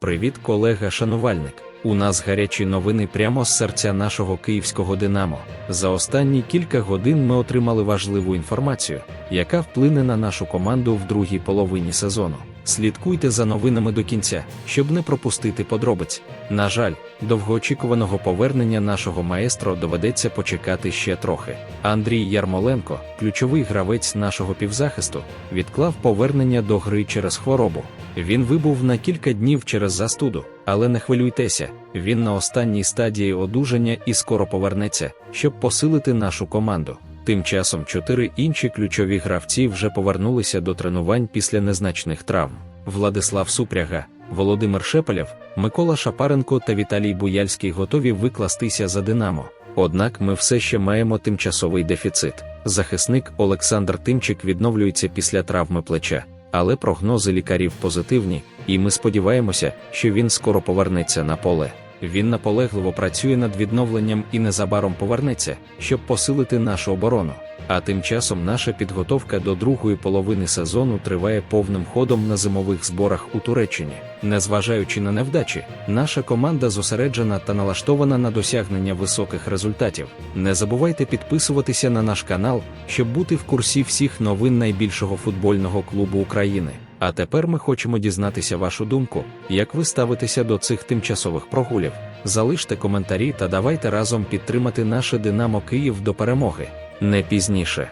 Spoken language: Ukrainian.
Привіт, колега шанувальник. У нас гарячі новини прямо з серця нашого київського Динамо. За останні кілька годин ми отримали важливу інформацію, яка вплине на нашу команду в другій половині сезону. Слідкуйте за новинами до кінця, щоб не пропустити подробиць. На жаль, довгоочікуваного повернення нашого маестро доведеться почекати ще трохи. Андрій Ярмоленко, ключовий гравець нашого півзахисту, відклав повернення до гри через хворобу. Він вибув на кілька днів через застуду, але не хвилюйтеся, він на останній стадії одужання і скоро повернеться, щоб посилити нашу команду. Тим часом чотири інші ключові гравці вже повернулися до тренувань після незначних травм. Владислав Супряга, Володимир Шепелєв, Микола Шапаренко та Віталій Буяльський готові викластися за Динамо. Однак ми все ще маємо тимчасовий дефіцит. Захисник Олександр Тимчик відновлюється після травми плеча, але прогнози лікарів позитивні, і ми сподіваємося, що він скоро повернеться на поле. Він наполегливо працює над відновленням і незабаром повернеться, щоб посилити нашу оборону. А тим часом наша підготовка до другої половини сезону триває повним ходом на зимових зборах у Туреччині. Незважаючи на невдачі, наша команда зосереджена та налаштована на досягнення високих результатів. Не забувайте підписуватися на наш канал, щоб бути в курсі всіх новин найбільшого футбольного клубу України. А тепер ми хочемо дізнатися вашу думку, як ви ставитеся до цих тимчасових прогулів. Залиште коментарі та давайте разом підтримати наше Динамо Київ до перемоги не пізніше.